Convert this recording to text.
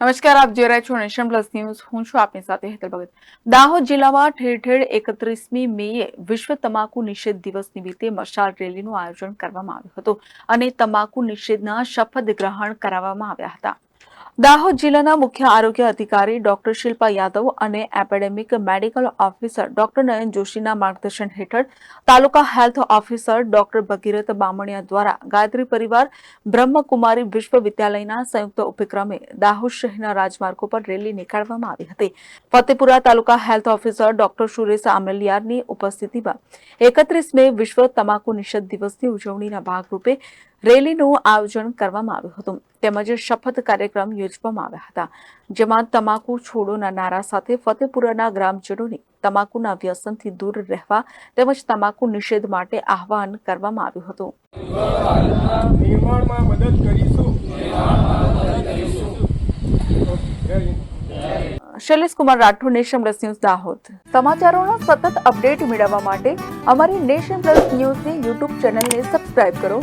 નમસ્કાર, આપ જોઈ રહ્યા છો નેશન પ્લસ ન્યૂઝ. હું છું આપની સાથે હેતલ ભગત. દાહોદ જિલ્લામાં ઠેર ઠેર એકત્રીસમી મેએ વિશ્વ તમાકુ નિષેધ દિવસ નિમિત્તે મશાલ રેલીનું આયોજન કરવામાં આવ્યું હતું અને તમાકુ નિષેધના શપથ ગ્રહણ કરાવવામાં આવ્યા હતા. દાહોદ જિલ્લાના મુખ્ય આરોગ્ય અધિકારી ડોક્ટર શિલ્પા યાદવ અને epidemic medical officer doctor Nayan જોશીના માર્ગદર્શન હેઠળ taluka health officer doctor Bhagirath Bamaniya દ્વારા ગાયત્રી પરિવાર બ્રહ્મકુમારી વિશ્વવિદ્યાલયના સંયુક્ત ઉપક્રમે દાહોદ શહેરના રાજમાર્ગો પર રેલી નીકાળવામાં આવી હતી. Fatepura taluka health officer doctor Suresh આમલિયારની ઉપસ્થિતિમાં એકત્રીસ મે વિશ્વ તમાકુ નિષેધ દિવસની ઉજવણીના ભાગરૂપે રેલીનું આયોજન કરવામાં આવ્યું હતું. તેમજ શપથ કાર્યક્રમ યોજવામાં આવ્યા હતા. જેમાં તમાકુ છોડોના નારા સાથે ફતેપુરાના ગ્રામજનોને તમાકુના વ્યસનથી દૂર રહેવા તેમજ તમાકુ નિષેધ માટે આહવાન કરવામાં આવ્યું હતું. નિર્માણમાં મદદ કરીશું. Shailesh Kumar Rathod nation plus news Dahod. સમાચારોનો સતત અપડેટ મેળવવા માટે અમારી નેશન પ્લસ ન્યૂઝની યુટ્યુબ ચેનલને સબસ્ક્રાઇબ કરો.